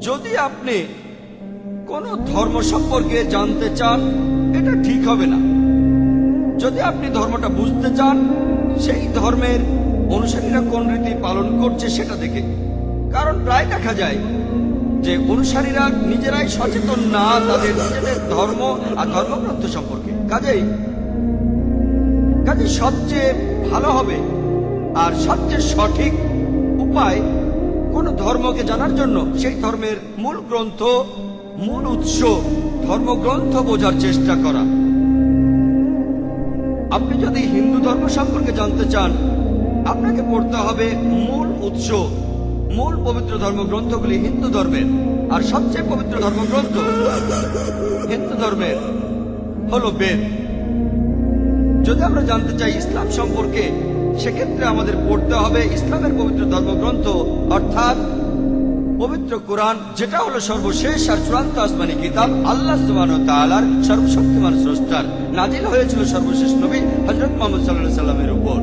যদি আপনি কোন ধর্ম সম্পর্কে জানতে চান, এটা ঠিক হবে না। যদি আপনি ধর্মটা বুঝতে চান, সেই ধর্মের অনুসারীরা কোন রীতি পালন করছে সেটা দেখে। কারণ প্রায় দেখা যায় যে অনুসারীরা নিজেরাই সচেতন না তাদের নিজেদের ধর্ম আর ধর্মগ্রন্থ সম্পর্কে। কাজেই কাজে সবচেয়ে ভালো হবে আর সবচেয়ে সঠিক উপায় কোন ধর্মকে জানার জন্য সেই ধর্মের মূল গ্রন্থ, মূল উৎস, ধর্মগ্রন্থ বোঝার চেষ্টা করা। আপনি যদি হিন্দু ধর্ম সম্পর্কে জানতে চান, আপনাকে পড়তে হবে মূল উৎস, মূল পবিত্র ধর্মগ্রন্থগুলি হিন্দু ধর্মের। আর সবচেয়ে পবিত্র ধর্মগ্রন্থ হিন্দু ধর্মের হলো বেদ। যদি আমরা জানতে চাই ইসলাম সম্পর্কে সেক্ষেত্রে আমাদের পড়তে হবে ইসলামের পবিত্র ধর্মগ্রন্থ, অর্থাৎ পবিত্র কোরআন, যেটা হলো সর্বশেষ আর চূড়ান্ত আসমানি কিতাব, আল্লাহ সুবান তালার সর্বশক্তিমান স্রষ্টার। নাজিল হয়েছিল সর্বশেষ নবী হজরত মোহাম্মদ সাল্লাহ সাল্লামের উপর।